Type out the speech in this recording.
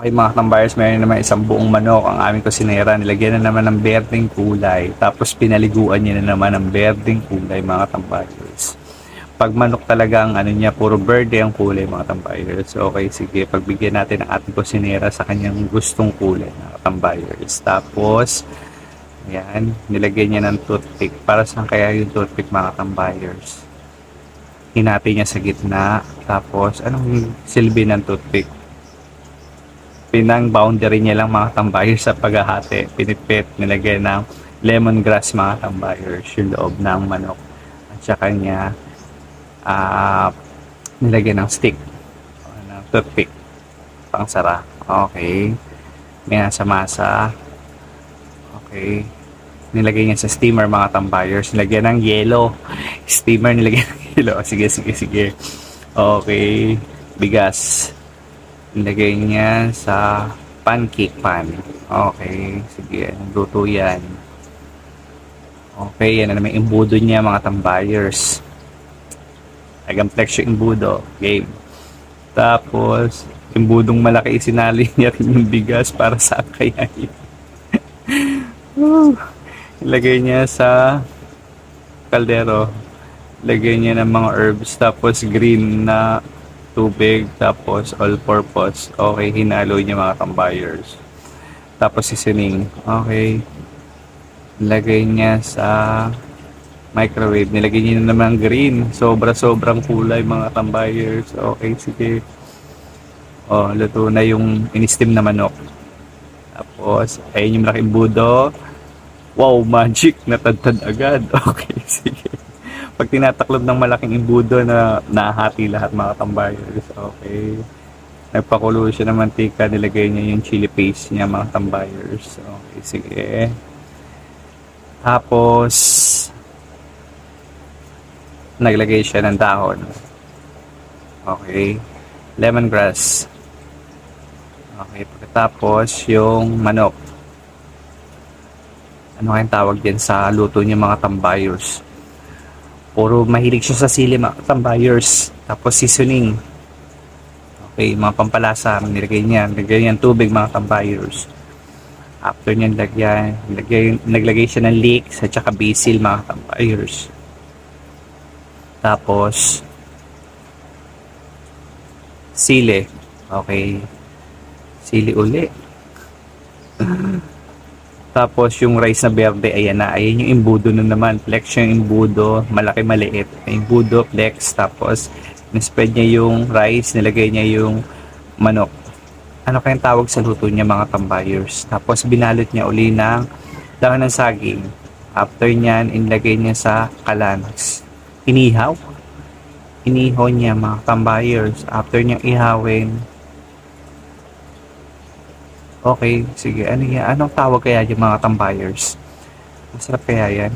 Okay mga tambayers, mayroon naman isang buong manok ang aming kusinera. Nilagyan na naman ng berdeng kulay. Tapos pinaliguan niya na naman ng berdeng kulay mga tambayers. Pag manok talaga ang ano niya, puro berde ang kulay mga tambayers. Okay, sige, pagbigyan natin ang ating kusinera sa kanyang gustong kulay mga tambayers. Tapos, Ayan, nilagyan niya ng toothpick. Para saan kaya yung toothpick mga tambayers? Hinati niya sa gitna. Tapos, anong silbi ng toothpick? Pinang boundary niya lang mga tambayers sa paghahati. Pinipit, nilagyan ng lemongrass mga tambayers yung loob ng manok. At saka niya ah nilagyan ng stick. ng toothpick. Pangsara. Okay. May nasa masa. Okay. Nilagay niya sa steamer mga tambayers. Nilagyan ng yelo. Steamer nilagyan ng yelo. Sige, sige, sige. Okay. Bigas. Nilagay niya sa pancake pan. Okay. Sige. Luto yan. Okay. Yan na naman imbudo niya mga tambayers. Agang flex yung imbudo. Game. Tapos, imbudong malaki isinali niya rin yung bigas para sa kaya. Ilagay niya sa kaldero. Lagay niya ng mga herbs. Tapos green na tubig. Tapos all purpose. Okay, hinalo niya mga tambayers. Tapos seasoning. Okay. Lagay niya sa microwave. Nilagay niya na naman green. Sobra-sobrang kulay mga tambayers. Okay, sige. Oh, luto na yung in-steam na manok. Tapos, ayun yung malaking budo. Wow, magic! Natadtad agad. Okay, sige. Pag tinataklob ng malaking imbudo na nahati lahat mga tambayers. Okay. Nagpakulo siya ng mantika. Nilagay niya yung chili paste niya mga tambayers. Okay, sige. Tapos, naglagay siya ng dahon. Okay. Lemongrass. Okay, pagkatapos yung manok. Ano kayang tawag din sa luto niya mga tambayers? Puro mahilig siya sa sili mga tambayers. Tapos seasoning. Okay, mga pampalasa. Nilagay niya. Nilagay niya tubig mga tambayers. After niya lagyan, naglagay, naglagay siya ng leeks at saka basil mga tambayers. Tapos, sili. Okay. Sili uli. Tapos yung rice na berde, ayan na. Ayan yung imbudo na naman. Flex yung imbudo. Malaki maliit. Imbudo, flex. Tapos, nispread niya yung rice. Nilagay niya yung manok. Ano kayang tawag sa luto niya mga tambayers. Tapos, binalot niya uli ng dahon ng saging. After niyan, inlagay niya sa kalan. Inihaw. Inihaw niya mga tambayers. After niyang ihawin, Okay, sige. Ano yan? Anong tawag kaya yung mga tambayers? Masarap kaya yan?